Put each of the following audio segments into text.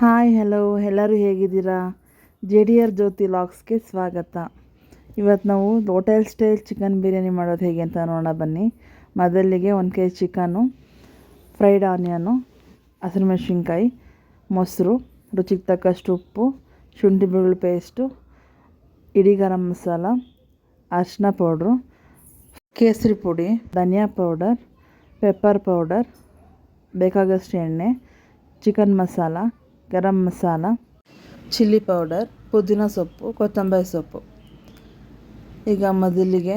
Hi hello ಎಲ್ಲರೂ ಹೇಗಿದ್ದೀರಾ? J D R ಜ್ಯೋತಿ ಲಾಕ್ಸ್ಗೆ ಸ್ವಾಗತ. ಇವತ್ತು ನಾವು ಹೋಟೆಲ್ ಸ್ಟೈಲ್ ಚಿಕನ್ ಬಿರಿಯಾನಿ ಮಾಡೋದು ಹೇಗೆ ಅಂತ ನೋಡೋಣ ಬನ್ನಿ. ಮೊದಲಿಗೆ ಒಂದು K G chicken, fried onion ಹಸಿರುಮೆಣಸಿನ್ಕಾಯಿ ಮೊಸರು, ರುಚಿಗೆ ತಕ್ಕಷ್ಟು ಉಪ್ಪು, ಶುಂಠಿ ಬೆಳ್ಳುಳ್ಳಿ ಪೇಸ್ಟು, ಇಡೀ ಗರಂ ಮಸಾಲ, ಅರಿಶಿನ ಪೌಡ್ರು, ಕೇಸರಿ ಪುಡಿ, ಧನಿಯಾ ಪೌಡರ್, ಪೆಪ್ಪರ್ ಪೌಡರ್, ಬೇಕಾದಷ್ಟು ಎಣ್ಣೆ, chicken masala garam masala, chilli powder, ಪುದೀನ ಸೊಪ್ಪು, ಕೊತ್ತಂಬರಿ ಸೊಪ್ಪು. ಈಗ ಮೊದಲಿಗೆ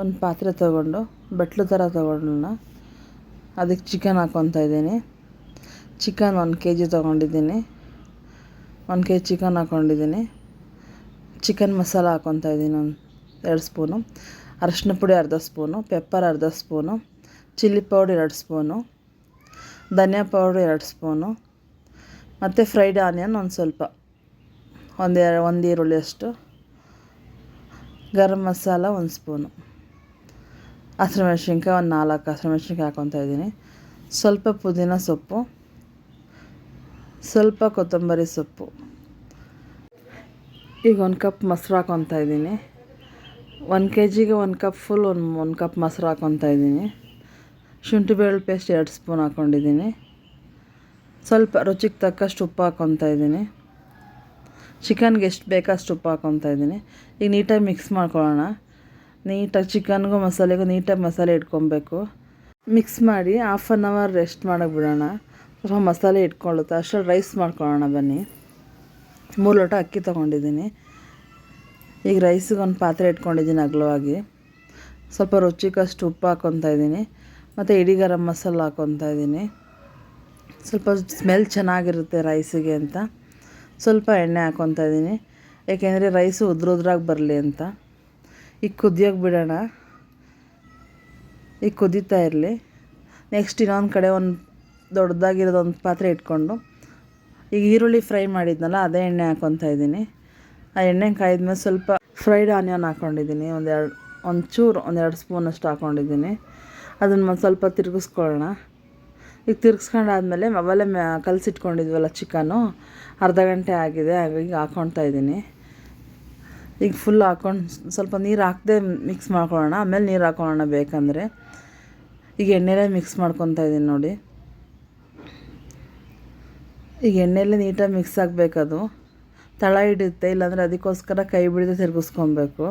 ಒಂದು ಪಾತ್ರೆ ತಗೊಂಡು, ಬಟ್ಲು ಥರ ತೊಗೊಂಡೋಣ ಅದಕ್ಕೆ ಚಿಕನ್ ಹಾಕ್ಕೊತಾ ಇದ್ದೀನಿ. ಚಿಕನ್ ಒಂದು ಕೆ ಜಿ ತೊಗೊಂಡಿದ್ದೀನಿ. ಒಂದು ಕೆ ಜಿ ಚಿಕನ್ ಹಾಕ್ಕೊಂಡಿದ್ದೀನಿ ಚಿಕನ್ ಮಸಾಲ ಹಾಕ್ಕೊತಾ ಇದ್ದೀನಿ ಒಂದು ಎರಡು ಸ್ಪೂನು. ಅರಶಿನ ಪುಡಿ ಅರ್ಧ ಸ್ಪೂನು ಪೆಪ್ಪರ್ ಅರ್ಧ ಸ್ಪೂನು, ಚಿಲ್ಲಿ ಪೌಡರ್ ಎರಡು ಸ್ಪೂನು, ಧನಿಯಾ ಪೌಡ್ರ್ ಎರಡು ಸ್ಪೂನು ಮತ್ತು ಫ್ರೈಡ್ ಆನಿಯನ್ ಒಂದು ಸ್ವಲ್ಪ. ಒಂದು ಒಂದು ಈರುಳ್ಳಿ ಅಷ್ಟು. ಗರಂ ಮಸಾಲ ಒಂದು ಸ್ಪೂನು ಹಸಿರುಮೆಣ್ಸಿನ್ಕಾಯಿ ಒಂದು ನಾಲ್ಕು ಹಸಿರುಮೆಣ್ಸಿನ್ಕಾಯಿ ಹಾಕ್ಕೊತಾ ಇದ್ದೀನಿ. ಸ್ವಲ್ಪ ಪುದೀನ ಸೊಪ್ಪು. ಸ್ವಲ್ಪ ಕೊತ್ತಂಬರಿ ಸೊಪ್ಪು. ಈಗ ಒಂದು ಕಪ್ ಮೊಸರು ಹಾಕ್ಕೊತಾ ಇದ್ದೀನಿ. ಒಂದು ಕೆ ಜಿಗೆ ಒಂದು ಕಪ್ ಫುಲ್ ಒಂದು ಒಂದು ಕಪ್ ಮೊಸರು ಹಾಕ್ಕೊತಾ ಇದ್ದೀನಿ. ಶುಂಠಿ ಬೆಳ್ಳುಳ್ಳಿ ಪೇಸ್ಟ್ ಎರಡು ಸ್ಪೂನ್ ಹಾಕ್ಕೊಂಡಿದ್ದೀನಿ ಸ್ವಲ್ಪ ರುಚಿಗೆ ತಕ್ಕಷ್ಟು ಉಪ್ಪು ಹಾಕ್ಕೊತಾ ಇದ್ದೀನಿ. ಚಿಕನ್ಗೆ ಎಷ್ಟು ಬೇಕಷ್ಟು ಉಪ್ಪು ಹಾಕ್ಕೊತಾ ಇದ್ದೀನಿ. ಈಗ ನೀಟಾಗಿ ಮಿಕ್ಸ್ ಮಾಡ್ಕೊಳ್ಳೋಣ. ನೀಟಾಗಿ ಚಿಕನ್ಗೂ ಮಸಾಲೆಗೂ ನೀಟಾಗಿ ಮಸಾಲೆ ಇಟ್ಕೊಬೇಕು ಮಿಕ್ಸ್ ಮಾಡಿ ಹಾಫ್ ಆನ್ ಅವರ್ ರೆಸ್ಟ್ ಮಾಡೋಕೆ ಬಿಡೋಣ. ಸ್ವಲ್ಪ ಮಸಾಲೆ ಇಟ್ಕೊಳ್ಳುತ್ತೆ. ಅಷ್ಟರಲ್ಲಿ ರೈಸ್ ಮಾಡ್ಕೊಳ್ಳೋಣ ಬನ್ನಿ. ಮೂರು ಲೋಟ ಅಕ್ಕಿ ತೊಗೊಂಡಿದ್ದೀನಿ. ಈಗ ರೈಸಿಗೆ ಒಂದು ಪಾತ್ರೆ ಇಟ್ಕೊಂಡಿದ್ದೀನಿ ಅಗಲವಾಗಿ. ಸ್ವಲ್ಪ ರುಚಿಗಷ್ಟು ಉಪ್ಪು ಹಾಕ್ಕೊತಾ ಇದ್ದೀನಿ. ಮತ್ತು ಇಡೀ ಗರಂ ಮಸಾಲ ಹಾಕ್ಕೊತಾ ಇದ್ದೀನಿ. ಸ್ವಲ್ಪ ಸ್ಮೆಲ್ ಚೆನ್ನಾಗಿರುತ್ತೆ ರೈಸಿಗೆ ಅಂತ. ಸ್ವಲ್ಪ ಎಣ್ಣೆ ಹಾಕ್ಕೊತಾ ಇದ್ದೀನಿ. ಏಕೆಂದರೆ ರೈಸು ಉದ್ರುದ್ರಾಗಿ ಬರಲಿ ಅಂತ. ಈಗ ಕುದಿಯೋಕೆ ಬಿಡೋಣ. ಈಗ ಕುದೀತಾ ಇರಲಿ. ನೆಕ್ಸ್ಟ್ ಇನ್ನೊಂದು ಕಡೆ ಒಂದು ದೊಡ್ಡದಾಗಿರೋದು ಒಂದು ಪಾತ್ರೆ ಇಟ್ಕೊಂಡು. ಈಗ ಈರುಳ್ಳಿ ಫ್ರೈ ಮಾಡಿದ್ನಲ್ಲ, ಅದೇ ಎಣ್ಣೆ ಹಾಕ್ಕೊತಾ ಇದ್ದೀನಿ. ಆ ಎಣ್ಣೆ ಕಾಯಿದ್ಮೇಲೆ ಸ್ವಲ್ಪ ಫ್ರೈಡ್ ಆನಿಯನ್ ಹಾಕ್ಕೊಂಡಿದ್ದೀನಿ ಒಂದೆರಡು, ಒಂದು ಚೂರು, ಒಂದೆರಡು ಸ್ಪೂನಷ್ಟು ಹಾಕ್ಕೊಂಡಿದ್ದೀನಿ ಅದನ್ನು ಸ್ವಲ್ಪ ತಿರುಗಿಸ್ಕೊಳ್ಳೋಣ. ಈಗ ತಿರ್ಗಿಸ್ಕೊಂಡಾದ್ಮೇಲೆ ಅವೆಲ್ಲ ಮ್ಯಾ ಕಲಸಿಟ್ಕೊಂಡಿದ್ವಲ್ಲ ಚಿಕನು ಅರ್ಧ ಗಂಟೆ ಆಗಿದೆ, ಹಾಗಾಗಿ ಹಾಕ್ಕೊಳ್ತಾ ಇದ್ದೀನಿ. ಈಗ ಫುಲ್ ಹಾಕ್ಕೊಂಡು ಸ್ವಲ್ಪ ನೀರು ಹಾಕದೆ ಮಿಕ್ಸ್ ಮಾಡ್ಕೊಳ್ಳೋಣ. ಆಮೇಲೆ ನೀರು ಹಾಕ್ಕೊಳ್ಳೋಣ ಬೇಕಂದರೆ. ಈಗ ಎಣ್ಣೆಲೇ ಮಿಕ್ಸ್ ಮಾಡ್ಕೊತಾ ಇದ್ದೀನಿ ನೋಡಿ. ಈಗ ಎಣ್ಣೆಲೇ ನೀಟಾಗಿ ಮಿಕ್ಸ್ ಆಗಬೇಕದು. ತಳ ಹಿಡಿಯುತ್ತೆ, ಇಲ್ಲಾಂದರೆ ಅದಕ್ಕೋಸ್ಕರ ಕೈ ಬಿಡದೆ ತಿರುಗಿಸ್ಕೊಬೇಕು.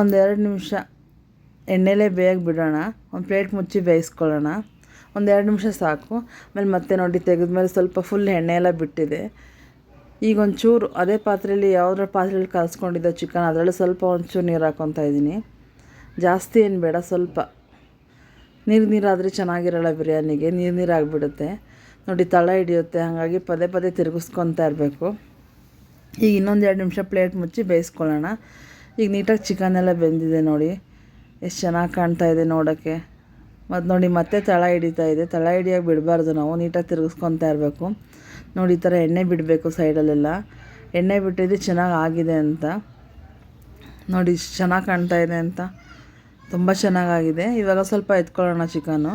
ಒಂದೆರಡು ನಿಮಿಷ. ಎಣ್ಣೆಲೇ ಬೇಗ ಬಿಡೋಣ, ಒಂದು ಪ್ಲೇಟ್ ಮುಚ್ಚಿ ಬೇಯಿಸ್ಕೊಳ್ಳೋಣ, ಒಂದು ಎರಡು ನಿಮಿಷ ಸಾಕು. ಆಮೇಲೆ ಮತ್ತೆ ನೋಡಿ ತೆಗೆದ್ಮೇಲೆ ಸ್ವಲ್ಪ ಫುಲ್ ಎಣ್ಣೆ ಎಲ್ಲ ಬಿಟ್ಟಿದೆ. ಈಗ ಒಂಚೂರು ಅದೇ ಪಾತ್ರೆಯಲ್ಲಿ ಯಾವುದ್ರ ಪಾತ್ರೆಯಲ್ಲಿ ಕಲಸ್ಕೊಂಡಿದ್ದೆ ಚಿಕನ್ ಅದರಲ್ಲಿ ಸ್ವಲ್ಪ ಒಂಚೂರು ನೀರು ಹಾಕ್ಕೊತಾ ಇದ್ದೀನಿ. ಜಾಸ್ತಿ ಏನು ಬೇಡ, ಸ್ವಲ್ಪ. ನೀರು ನೀರಾದರೆ ಚೆನ್ನಾಗಿರಲ್ಲ ಬಿರಿಯಾನಿಗೆ, ನೀರು ನೀರು ಆಗಿಬಿಡುತ್ತೆ. ನೋಡಿ ತಳ ಹಿಡಿಯುತ್ತೆ, ಹಾಗಾಗಿ ಪದೇ ಪದೇ ತಿರುಗಿಸ್ಕೊತಾ ಇರಬೇಕು. ಈಗ ಇನ್ನೊಂದು ಎರಡು ನಿಮಿಷ ಪ್ಲೇಟ್ ಮುಚ್ಚಿ ಬೇಯಿಸ್ಕೊಳ್ಳೋಣ. ಈಗ ನೀಟಾಗಿ ಚಿಕನ್ ಎಲ್ಲ ಬೆಂದಿದೆ ನೋಡಿ. ಎಷ್ಟು ಚೆನ್ನಾಗಿ ಕಾಣ್ತಾ ಇದೆ ನೋಡೋಕ್ಕೆ. ಮತ್ತು ನೋಡಿ, ಮತ್ತೆ ತಳ ಹಿಡಿತಾ ಇದೆ. ತಳ ಹಿಡಿಯೋಕೆ ಬಿಡಬಾರ್ದು ನಾವು, ನೀಟಾಗಿ ತಿರುಗಿಸ್ಕೊತಾ ಇರಬೇಕು. ನೋಡಿ, ಈ ಥರ ಎಣ್ಣೆ ಬಿಡಬೇಕು ಸೈಡಲ್ಲೆಲ್ಲ. ಎಣ್ಣೆ ಬಿಟ್ಟಿದ್ದು ಚೆನ್ನಾಗಿ ಆಗಿದೆ ಅಂತ. ನೋಡಿ, ಇಷ್ಟು ಚೆನ್ನಾಗಿ ಕಾಣ್ತಾ ಇದೆ ಅಂತ. ತುಂಬ ಚೆನ್ನಾಗಾಗಿದೆ ಇವಾಗ ಸ್ವಲ್ಪ ಎತ್ಕೊಳ್ಳೋಣ ಚಿಕನು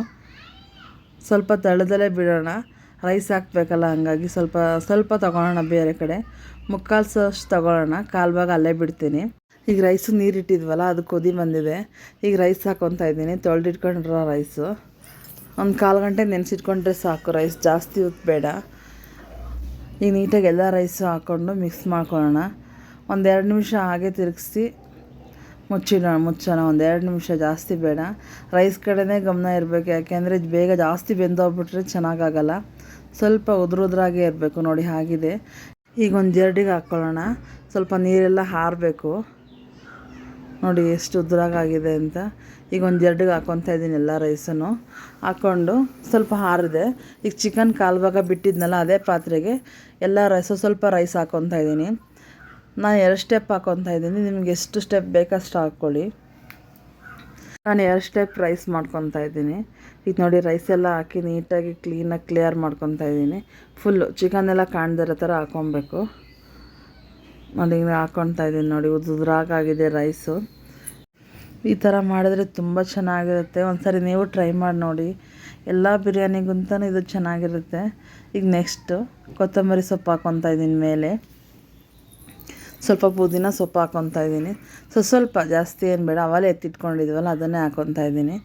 ಸ್ವಲ್ಪ ತಳದಲ್ಲೇ ಬಿಡೋಣ. ರೈಸ್ ಹಾಕಬೇಕಲ್ಲ, ಹಂಗಾಗಿ ಸ್ವಲ್ಪ ಸ್ವಲ್ಪ ತೊಗೊಳೋಣ ಬೇರೆ ಕಡೆ. ಮುಕ್ಕಾಲು ಸಷ್ಟು ತೊಗೊಳ್ಳೋಣ. ಕಾಲು ಭಾಗ ಅಲ್ಲೇ ಬಿಡ್ತೀನಿ. ಈಗ ರೈಸು ನೀರಿಟ್ಟಿದ್ವಲ್ಲ ಅದು ಕುದಿ ಬಂದಿದೆ. ಈಗ ರೈಸ್ ಹಾಕೊತಾ ಇದ್ದೀನಿ. ತೊಳೆದಿಟ್ಕೊಂಡಿರೋ ರೈಸು ಒಂದು ಕಾಲು ಗಂಟೆ ನೆನೆಸಿಟ್ಕೊಂಡ್ರೆ ಸಾಕು. ರೈಸ್ ಜಾಸ್ತಿ ಹೊತ್ತು ಬೇಡ ಈಗ ನೀಟಾಗಿ ಎಲ್ಲ ರೈಸು ಹಾಕ್ಕೊಂಡು ಮಿಕ್ಸ್ ಮಾಡ್ಕೊಳ್ಳೋಣ. ಒಂದೆರಡು ನಿಮಿಷ ಹಾಗೆ ತಿರುಗಿಸಿ ಮುಚ್ಚಿಡೋಣ, ಮುಚ್ಚೋಣ. ಒಂದೆರಡು ನಿಮಿಷ ಜಾಸ್ತಿ ಬೇಡ. ರೈಸ್ ಕಡೆನೇ ಗಮನ ಇರಬೇಕು. ಯಾಕೆಂದರೆ ಬೇಗ ಜಾಸ್ತಿ ಬೆಂದೋಗ್ಬಿಟ್ರೆ ಚೆನ್ನಾಗಾಗಲ್ಲ. ಸ್ವಲ್ಪ ಉದುರುದ್ರಾಗೆ ಇರಬೇಕು. ನೋಡಿ, ಹಾಗಿದೆ. ಈಗ ಒಂದು ಜರಡಿಗೆ ಹಾಕ್ಕೊಳ್ಳೋಣ ಸ್ವಲ್ಪ ನೀರೆಲ್ಲ ಹಾರಬೇಕು. ನೋಡಿ ಎಷ್ಟು ಉದ್ರಾಗಾಗಿದೆ ಅಂತ. ಈಗ ಒಂದು ಎರಡಿಗೆ ಹಾಕ್ಕೊತಾ ಇದ್ದೀನಿ ಎಲ್ಲ ರೈಸನ್ನು. ಹಾಕ್ಕೊಂಡು ಸ್ವಲ್ಪ ಹಾರಿದೆ, ಈಗ ಚಿಕನ್ ಕಾಲು ಭಾಗ ಬಿಟ್ಟಿದ್ನಲ್ಲ ಅದೇ ಪಾತ್ರೆಗೆ ಎಲ್ಲ ರೈಸು ಸ್ವಲ್ಪ ರೈಸ್ ಹಾಕ್ಕೊತಾ ಇದ್ದೀನಿ ನಾನು ಎರಡು ಸ್ಟೆಪ್ ಹಾಕ್ಕೊತಾ ಇದ್ದೀನಿ ನಿಮ್ಗೆ ಎಷ್ಟು ಸ್ಟೆಪ್ ಬೇಕಷ್ಟು ಹಾಕ್ಕೊಳ್ಳಿ ನಾನು ಎರಡು ಸ್ಟೆಪ್ ರೈಸ್ ಮಾಡ್ಕೊತಾ ಇದ್ದೀನಿ ಈಗ ನೋಡಿ ರೈಸ್ ಎಲ್ಲ ಹಾಕಿ ನೀಟಾಗಿ ಕ್ಲೀನಾಗಿ ಕ್ಲಿಯರ್ ಮಾಡ್ಕೊತಾ ಇದ್ದೀನಿ ಫುಲ್ಲು ಚಿಕನ್ ಎಲ್ಲ ಕಾಣ್ದಿರೋ ಥರ ಹಾಕ್ಕೊಬೇಕು ನೋಡಿ ಹಾಕ್ಕೊತಾ ಇದ್ದೀನಿ ನೋಡಿ ಉದುರಾಗಾಗಿದೆ ರೈಸು ಈ ಥರ ಮಾಡಿದ್ರೆ ತುಂಬ ಚೆನ್ನಾಗಿರುತ್ತೆ. ಒಂದು ಸರಿ ನೀವು ಟ್ರೈ ಮಾಡಿ ನೋಡಿ. ಎಲ್ಲ ಬಿರಿಯಾನಿಗಿಂತನೂ ಇದು ಚೆನ್ನಾಗಿರುತ್ತೆ. ಈಗ ನೆಕ್ಸ್ಟು ಕೊತ್ತಂಬರಿ ಸೊಪ್ಪು ಹಾಕ್ಕೊತಾ ಇದ್ದೀನಿ ಮೇಲೆ. ಸ್ವಲ್ಪ ಪುದೀನ ಸೊಪ್ಪು ಹಾಕ್ಕೊತಾ ಇದ್ದೀನಿ. ಸೊ ಸ್ವಲ್ಪ ಜಾಸ್ತಿ ಏನು ಬೇಡ, ಅವಲೇ ಎತ್ತಿಟ್ಕೊಂಡಿದ್ವಲ್ಲ, ಅದನ್ನೇ ಹಾಕ್ಕೊತಾ ಇದ್ದೀನಿ.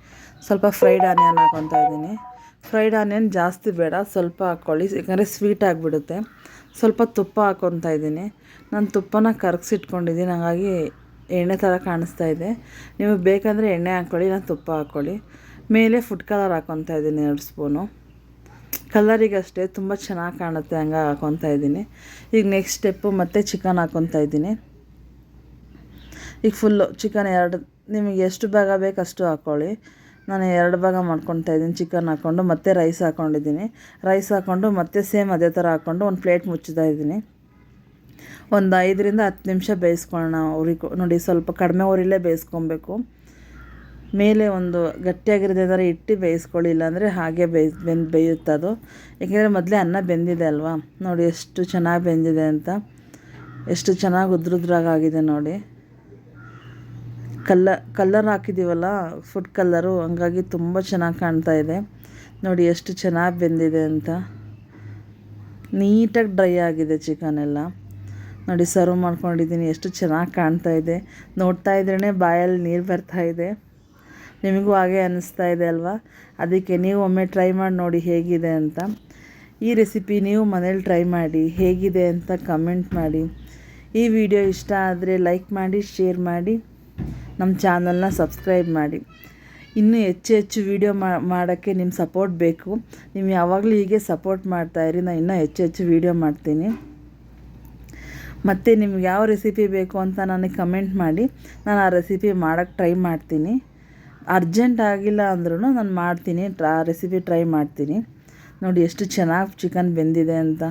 ಸ್ವಲ್ಪ ಫ್ರೈಡ್ ಆನಿಯನ್ ಹಾಕ್ಕೊತಾ ಇದ್ದೀನಿ. ಫ್ರೈಡ್ ಆನಿಯನ್ ಜಾಸ್ತಿ ಬೇಡ, ಸ್ವಲ್ಪ ಹಾಕ್ಕೊಳ್ಳಿ ಯಾಕಂದರೆ ಸ್ವೀಟ್ ಆಗಿಬಿಡುತ್ತೆ. ಸ್ವಲ್ಪ ತುಪ್ಪ ಹಾಕ್ಕೊತಾ ಇದ್ದೀನಿ. ನಾನು ತುಪ್ಪನ ಕರಗಿಸಿಟ್ಕೊಂಡಿದ್ದೀನಿ. ಹಾಗಾಗಿ ಎಣ್ಣೆ ಥರ ಕಾಣಿಸ್ತಾ ಇದೆ. ನಿಮಗೆ ಬೇಕಂದರೆ ಎಣ್ಣೆ ಹಾಕ್ಕೊಳ್ಳಿ ನಾನು ತುಪ್ಪ ಹಾಕ್ಕೊಳ್ಳಿ ಮೇಲೆ ಫುಡ್ ಕಲರ್ ಹಾಕ್ಕೊತಾ ಇದ್ದೀನಿ ಎರಡು ಸ್ಪೂನು ಕಲರಿಗಷ್ಟೇ ತುಂಬ ಚೆನ್ನಾಗಿ ಕಾಣುತ್ತೆ ಹಂಗೆ ಹಾಕ್ಕೊತಾ ಇದ್ದೀನಿ. ಈಗ ನೆಕ್ಸ್ಟ್ ಸ್ಟೆಪ್ಪು ಮತ್ತೆ ಚಿಕನ್ ಹಾಕ್ಕೊತಾ ಇದ್ದೀನಿ. ಈಗ ಫುಲ್ಲು ಚಿಕನ್ ಎರಡು, ನಿಮಗೆ ಎಷ್ಟು ಭಾಗ ಬೇಕು ಅಷ್ಟು ಹಾಕ್ಕೊಳ್ಳಿ ನಾನು ಎರಡು ಭಾಗ ಮಾಡ್ಕೊತಾ ಇದ್ದೀನಿ. ಚಿಕನ್ ಹಾಕ್ಕೊಂಡು ಮತ್ತೆ ರೈಸ್ ಹಾಕ್ಕೊಂಡಿದ್ದೀನಿ ರೈಸ್ ಹಾಕ್ಕೊಂಡು ಮತ್ತೆ ಸೇಮ್ ಅದೇ ಥರ ಹಾಕ್ಕೊಂಡು ಒಂದು ಪ್ಲೇಟ್ ಮುಚ್ಚುತ್ತಾ ಇದ್ದೀನಿ. ಒಂದು ಐದರಿಂದ ಹತ್ತು ನಿಮಿಷ ಬೇಯಿಸ್ಕೊಳ್ಳೋಣ ಉರಿ ನೋಡಿ ಸ್ವಲ್ಪ ಕಡಿಮೆ ಉರಿಲೇ ಬೇಯಿಸ್ಕೊಬೇಕು. ಮೇಲೆ ಒಂದು ಗಟ್ಟಿಯಾಗಿರೋದೇನಾದ್ರು ಇಟ್ಟು ಬೇಯಿಸ್ಕೊಳ್ಳಿ, ಇಲ್ಲಾಂದರೆ ಹಾಗೆ ಬೇಯ್, ಬೆಂದು, ಬೇಯುತ್ತೆ ಅದು. ಏಕೆಂದರೆ ಮೊದಲೇ ಅನ್ನ ಬೆಂದಿದೆ ಅಲ್ವಾ? ನೋಡಿ ಎಷ್ಟು ಚೆನ್ನಾಗಿ ಬೆಂದಿದೆ ಅಂತ. ಎಷ್ಟು ಚೆನ್ನಾಗಿ ಉದ್ರುದ್ರಾಗಿದೆ ನೋಡಿ. ಕಲ್ಲ, ಕಲ್ಲರ್ ಹಾಕಿದ್ದೀವಲ್ಲ ಫುಡ್ ಕಲ್ಲರು ಹಂಗಾಗಿ ತುಂಬ ಚೆನ್ನಾಗಿ ಕಾಣ್ತಾ ಇದೆ. ನೋಡಿ ಎಷ್ಟು ಚೆನ್ನಾಗಿ ಬೆಂದಿದೆ ಅಂತ. ನೀಟಾಗಿ ಡ್ರೈ ಆಗಿದೆ ಚಿಕನ್ ಎಲ್ಲ. ನೋಡಿ ಸರ್ವ್ ಮಾಡ್ಕೊಂಡಿದ್ದೀನಿ, ಎಷ್ಟು ಚೆನ್ನಾಗಿ ಕಾಣ್ತಾ ಇದೆ. ನೋಡ್ತಾ ಇದ್ರೇ ಬಾಯಲ್ಲಿ ನೀರು ಬರ್ತಾ ಇದೆ. ನಿಮಗೂ ಹಾಗೆ ಅನ್ನಿಸ್ತಾ ಇದೆ ಅಲ್ವಾ? ಅದಕ್ಕೆ ನೀವು ಒಮ್ಮೆ ಟ್ರೈ ಮಾಡಿ ನೋಡಿ ಹೇಗಿದೆ ಅಂತ. ಈ ರೆಸಿಪಿ ನೀವು ಮನೇಲಿ ಟ್ರೈ ಮಾಡಿ, ಹೇಗಿದೆ ಅಂತ ಕಮೆಂಟ್ ಮಾಡಿ. ಈ ವಿಡಿಯೋ ಇಷ್ಟ ಆದರೆ ಲೈಕ್ ಮಾಡಿ, ಶೇರ್ ಮಾಡಿ. ನಮ್ಮ ಚಾನಲ್ನ ಸಬ್ಸ್ಕ್ರೈಬ್ ಮಾಡಿ. ಇನ್ನೂ ಹೆಚ್ಚು ಹೆಚ್ಚು ವೀಡಿಯೋ ಮಾಡೋಕ್ಕೆ ನಿಮ್ಮ ಸಪೋರ್ಟ್ ಬೇಕು. ನೀವು ಯಾವಾಗಲೂ ಹೀಗೆ ಸಪೋರ್ಟ್ ಮಾಡ್ತಾಯಿರಿ ನಾನು ಇನ್ನೂ ಹೆಚ್ಚು ಹೆಚ್ಚು ವೀಡಿಯೋ ಮಾಡ್ತೀನಿ. ಮತ್ತು ನಿಮ್ಗೆ ಯಾವ ರೆಸಿಪಿ ಬೇಕು ಅಂತ ನನಗೆ ಕಮೆಂಟ್ ಮಾಡಿ. ನಾನು ಆ ರೆಸಿಪಿ ಮಾಡೋಕ್ಕೆ ಟ್ರೈ ಮಾಡ್ತೀನಿ. ಅರ್ಜೆಂಟ್ ಆಗಿಲ್ಲ ಅಂದ್ರೂ ನಾನು ಮಾಡ್ತೀನಿ ಟ್ರಾ ರೆಸಿಪಿ ಟ್ರೈ ಮಾಡ್ತೀನಿ. ನೋಡಿ ಎಷ್ಟು ಚೆನ್ನಾಗಿ ಚಿಕನ್ ಬೆಂದಿದೆ ಅಂತ.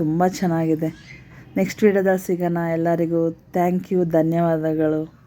ತುಂಬ ಚೆನ್ನಾಗಿದೆ. ನೆಕ್ಸ್ಟ್ ವೀಡಿಯೋದಲ್ಲಿ ಸಿಗೋಣ. ಎಲ್ಲರಿಗೂ ಥ್ಯಾಂಕ್ ಯು ಧನ್ಯವಾದಗಳು.